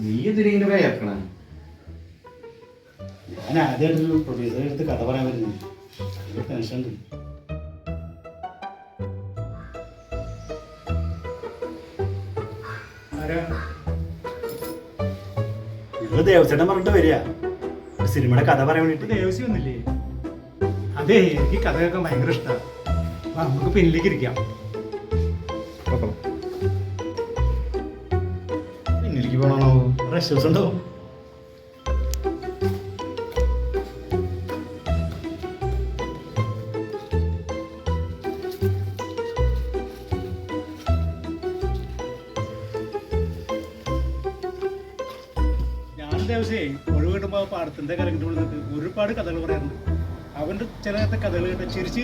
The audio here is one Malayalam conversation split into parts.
നീ വേർക്കണ ഞാൻ ആദ്യമായിട്ടൊരു പ്രൊഡ്യൂസറെ അടുത്ത് കഥ പറയാൻ വരുന്നത്. ടെൻഷൻ ഉണ്ട്. ദേവസ്വം പറഞ്ഞിട്ട് വരിക. ഒരു സിനിമയുടെ കഥ പറയാൻ വേണ്ടിട്ട് ദേവസ്വം ഒന്നില്ലേ അതെ എനിക്ക് കഥ കേൾക്കാൻ ഭയങ്കര ഇഷ്ടമാണ് നമുക്ക് പിന്നിലേക്ക് ഇരിക്കാം. പിന്നിലേക്ക് പോകണോ റെസ്റ്റോസ് ഉണ്ടാവും ഞാൻ ദിവസേ ഒഴിവ് കിട്ടുമ്പോൾ പാടത്തിന്റെ കരങ്ങിട്ട് വിളിച്ചിട്ട് ഒരുപാട് കഥകൾ പറയാറുണ്ട്. അവന്റെ ചില കഥകൾ കേട്ട് ചിരിച്ച്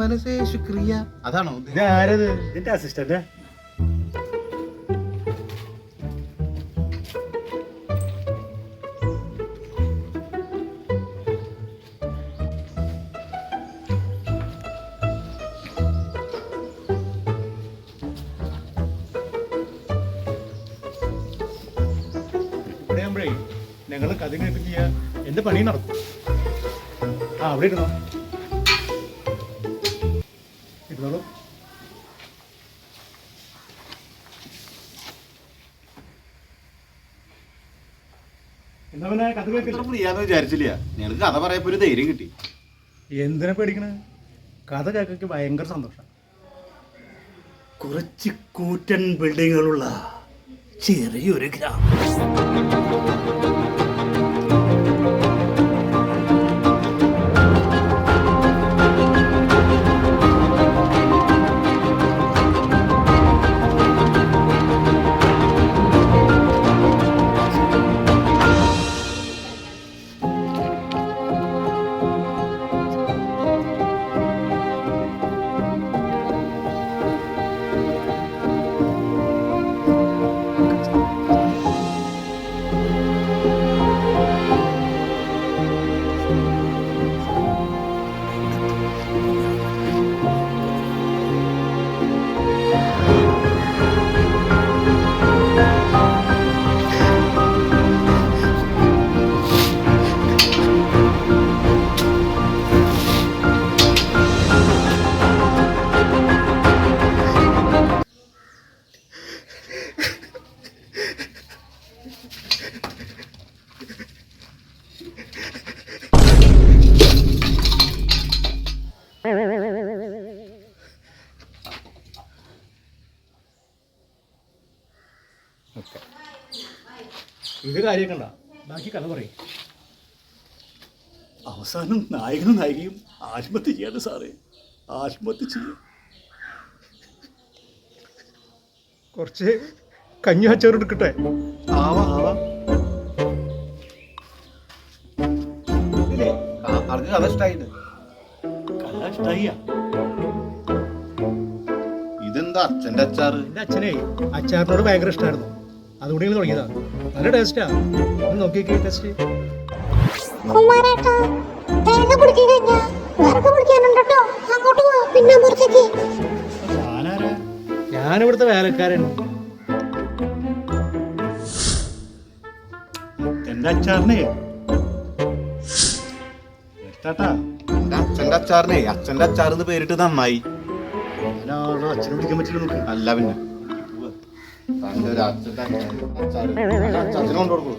മനസ്സേ ശുക്രിയ. അതാണോ ഇത് ആരത് ഇതിന്റെ അസിസ്റ്റന്റ് ഞങ്ങൾ കഥ കേൾക്കും ചെയ്യാ എന്റെ പണി നടക്കും ആ അവിടെ ഇടണം ഇരുന്നോളൂ. വിചാരിച്ചില്ല. ഞങ്ങൾക്ക് കഥ പറയപ്പോ ഒരു ധൈര്യം കിട്ടി. എന്തിനാ പേടിക്കണ? കഥ കേൾക്കൊക്കെ ഭയങ്കര സന്തോഷം. കുറച്ച് കൂറ്റൻ ബിൽഡിങ്ങുകളുള്ള ചെറിയൊരു ഗ്രാമം. ഇത് കാര്യമൊക്കെ ഉണ്ടാ ബാക്കി കഥ പറയും. അവസാനം നായകനും നായികയും ആത്മഹത്യ ചെയ്യാണ് സാറേ. ആത്മഹത്യ ചെയ്യും. കുറച്ച് കഞ്ഞി അച്ചാർ എടുക്കട്ടെ? ആവാ ആവാ. അവർക്ക് കഥ ഇഷ്ടായിട്ട് കഥ ഇഷ്ടായി ഇതെന്താ അച്ഛന്റെ അച്ചാറ്? എന്റെ അച്ഛനെ അച്ചാറിനോട് ഭയങ്കര ഇഷ്ടമായിരുന്നു അതുകൂടി തുടങ്ങിയതാ. നല്ല ടേസ്റ്റാ ഒന്ന് നോക്കിയൊക്കെ ടേസ്റ്റ് കുമാരേട്ടാ തേങ്ങ വിറക് പിടിക്കാനുണ്ടോ അങ്ങോട്ട് പോ പിന്നെ പുറത്തേക്ക് ഞാനാരാ? ഞാനിവിടുത്തെ വേലക്കാരൻ. എന്റെ അച്ചാറിനെ എടുത്താട്ടാ എന്റെ അച്ഛന്റെ അച്ചാറിനെ അച്ഛന്റെ അച്ചാറിന്ന് പേരിട്ട് നന്നായി. അച്ഛനെ വിളിക്കാൻ പറ്റില്ല നോക്ക് അല്ല പിന്നെ. കൊണ്ടുകൊടുക്കൂ